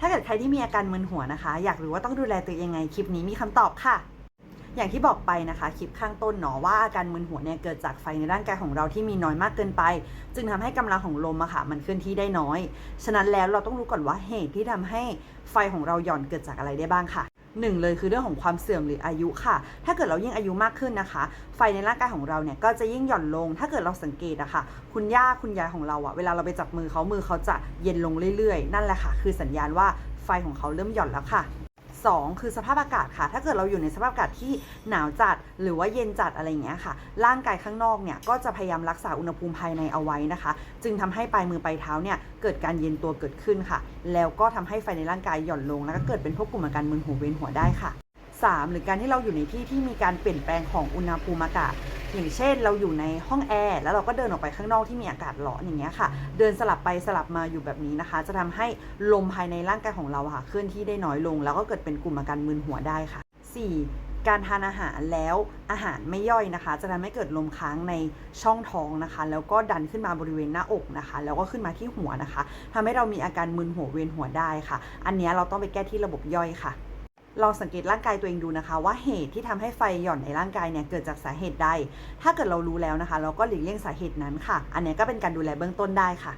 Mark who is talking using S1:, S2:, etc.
S1: ถ้าเกิดใครที่มีอาการมึนหัวนะคะ อยากรู้ว่าต้องดูแลตัวเองยังไง คลิปนี้มีคำตอบค่ะ อย่างที่บอกไปนะคะ คลิปข้างต้นเนาะว่าอาการมึนหัวเนี่ยเกิดจากไฟในร่างกายของเราที่มีน้อยมากเกินไป จึงทำให้กำลังของลมอะค่ะ มันเคลื่อนที่ได้น้อย ฉะนั้นแล้วเราต้องรู้ก่อนว่าเหตุที่ทำให้ไฟของเราหย่อนเกิดจากอะไรได้บ้างค่ะ หนึ่งเลยคือเรื่องของความเสื่อมหรืออายุค่ะ ถ้าเกิดเรายิ่งอายุมากขึ้นนะคะ ไฟในร่างกายของเราเนี่ยก็จะยิ่งหย่อนลง ถ้าเกิดเราสังเกตอะค่ะ คุณย่าคุณยายของเราอะเวลาเราไปจับมือเขามือเขาจะเย็นลงเรื่อยๆ นั่นแหละค่ะ คือสัญญาณว่าไฟของเขาเริ่มหย่อนแล้วค่ะ 2 คือสภาพอากาศค่ะ ถ้าเกิดเราอยู่ในสภาพอากาศที่หนาวจัดหรือว่าเย็นจัดอะไรอย่างเงี้ยค่ะ ร่างกายข้างนอกเนี่ยก็จะพยายามรักษาอุณหภูมิภายในเอาไว้นะคะ จึงทำให้ปลายมือปลายเท้าเนี่ยเกิดการเย็นตัวเกิดขึ้นค่ะ แล้วก็ทำให้ไฟในร่างกายหย่อนลง แล้วก็เกิดเป็นพวกกลุ่มอาการมึนหัวเวียนหัวได้ค่ะ 3. หรือการที่เราอยู่ในที่ที่มีการเปลี่ยนแปลงของอุณหภูมิอากาศ อย่างเช่นเราอยู่ในห้องแอร์แล้วเราก็เดินออกไปข้างนอกที่มีอากาศร้อนอย่างเงี้ยค่ะ เดินสลับไปสลับมาอยู่แบบนี้นะคะ จะทำให้ลมภายในร่างกายของเราค่ะเคลื่อนที่ได้น้อยลง แล้วก็เกิดเป็นกลุ่มอาการมึนหัวได้ค่ะ 4. การทานอาหารแล้วอาหารไม่ย่อยนะคะ จะทำให้เกิดลมค้างในช่องท้องนะคะ แล้วก็ดันขึ้นมาบริเวณหน้าอกนะคะ แล้วก็ขึ้นมาที่หัวนะคะทำให้เรามีอาการมึนหัวเวียนหัวได้ค่ะ อันนี้เราต้องไปแก้ที่ระบบย่อยค่ะ ลองสังเกตร่างกายตัวเองดูนะคะ ว่าเหตุที่ทำให้ไฟหย่อนในร่างกายเนี่ยเกิดจากสาเหตุใด ถ้าเกิดเรารู้แล้วนะคะ เราก็หลีกเลี่ยงสาเหตุนั้นค่ะ อันนี้ก็เป็นการดูแลเบื้องต้นได้ค่ะ